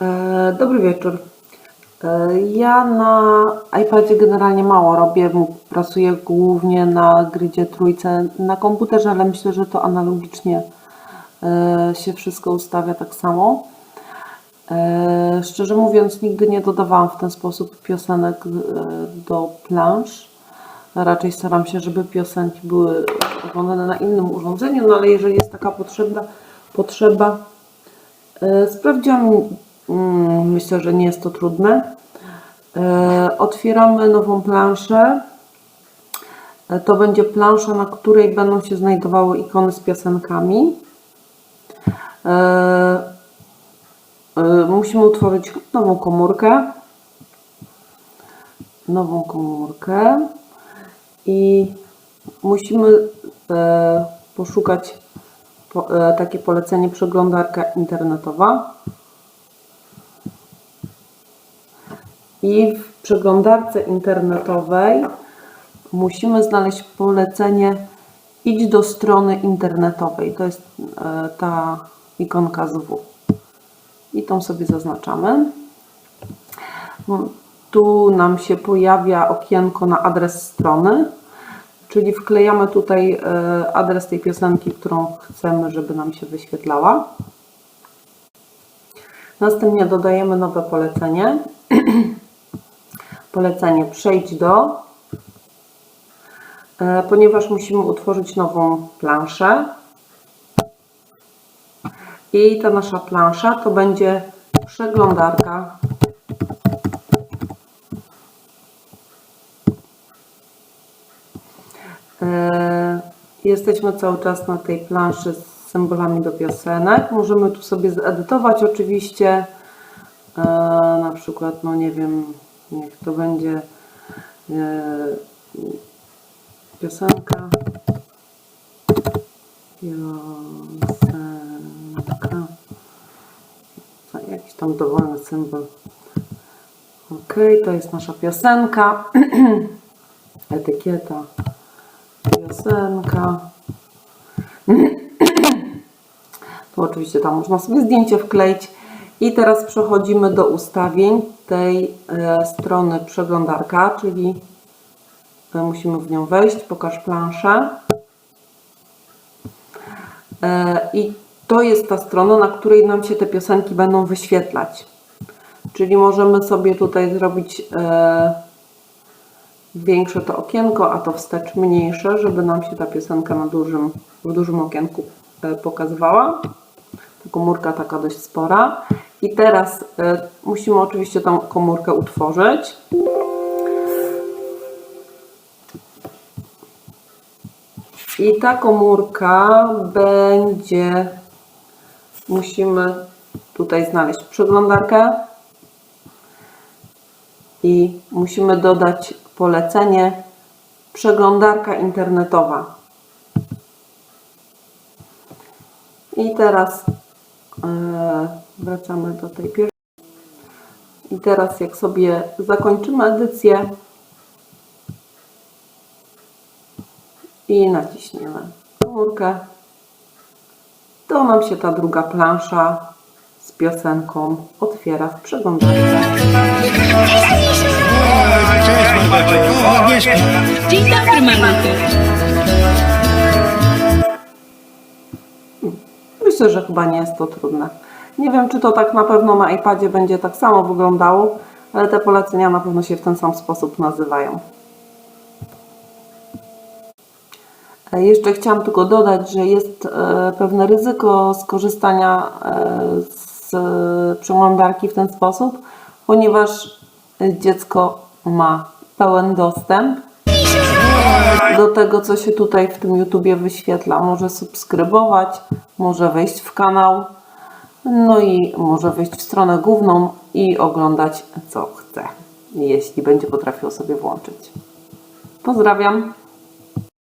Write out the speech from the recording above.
E, Dobry wieczór. E, Ja na iPadzie generalnie mało robię, pracuję głównie na grydzie trójce na komputerze, ale myślę, że to analogicznie e, się wszystko ustawia tak samo. Szczerze mówiąc, nigdy nie dodawałam w ten sposób piosenek do plansz. Raczej staram się, żeby piosenki były oglądane na innym urządzeniu, no ale jeżeli jest taka potrzeba, potrzeba Sprawdziłam, myślę, że nie jest to trudne. E, Otwieramy nową planszę. E, To będzie plansza, na której będą się znajdowały ikony z piosenkami. E, Musimy utworzyć nową komórkę. Nową komórkę. I musimy poszukać po, takie polecenie przeglądarka internetowa. I w przeglądarce internetowej musimy znaleźć polecenie idź do strony internetowej. To jest e, ta ikonka z W. I tą sobie zaznaczamy. Mm, Tu nam się pojawia okienko na adres strony. Czyli wklejamy tutaj e, adres tej piosenki, którą chcemy, żeby nam się wyświetlała. Następnie dodajemy nowe polecenie. polecenie przejdź do, e, ponieważ musimy utworzyć nową planszę. I ta nasza plansza to będzie przeglądarka E, Jesteśmy cały czas na tej planszy z symbolami do piosenek. Możemy tu sobie zedytować oczywiście. E, Na przykład, no nie wiem, niech to będzie e, piosenka. Piosenka. Jakiś tam dowolny symbol. Ok, to jest nasza piosenka. Etykieta piosenka. Tu oczywiście tam można sobie zdjęcie wkleić. I teraz przechodzimy do ustawień tej e, strony przeglądarka, czyli e, musimy w nią wejść, pokaż planszę. E, I to jest ta strona, na której nam się te piosenki będą wyświetlać. Czyli możemy sobie tutaj zrobić większe to okienko, a to wstecz mniejsze, żeby nam się ta piosenka na dużym, w dużym okienku pokazywała. Ta komórka taka dość spora. I teraz e, musimy oczywiście tą komórkę utworzyć. I ta komórka będzie, musimy tutaj znaleźć przeglądarkę i musimy dodać polecenie przeglądarka internetowa. I teraz wracamy do tej pierwszej. I teraz jak sobie zakończymy edycję i naciśniemy komórkę, to nam się ta druga plansza z piosenką otwiera w przeglądarce. Dzień dobry, mamaku. Myślę, że chyba nie jest to trudne. Nie wiem, czy to tak na pewno na iPadzie będzie tak samo wyglądało, ale te polecenia na pewno się w ten sam sposób nazywają. E, Jeszcze chciałam tylko dodać, że jest e, pewne ryzyko skorzystania e, z przeglądarki w ten sposób, ponieważ dziecko ma pełen dostęp do tego, co się tutaj w tym YouTubie wyświetla. Może subskrybować, może wejść w kanał, no i może wejść w stronę główną i oglądać co chce, jeśli będzie potrafił sobie włączyć. Pozdrawiam.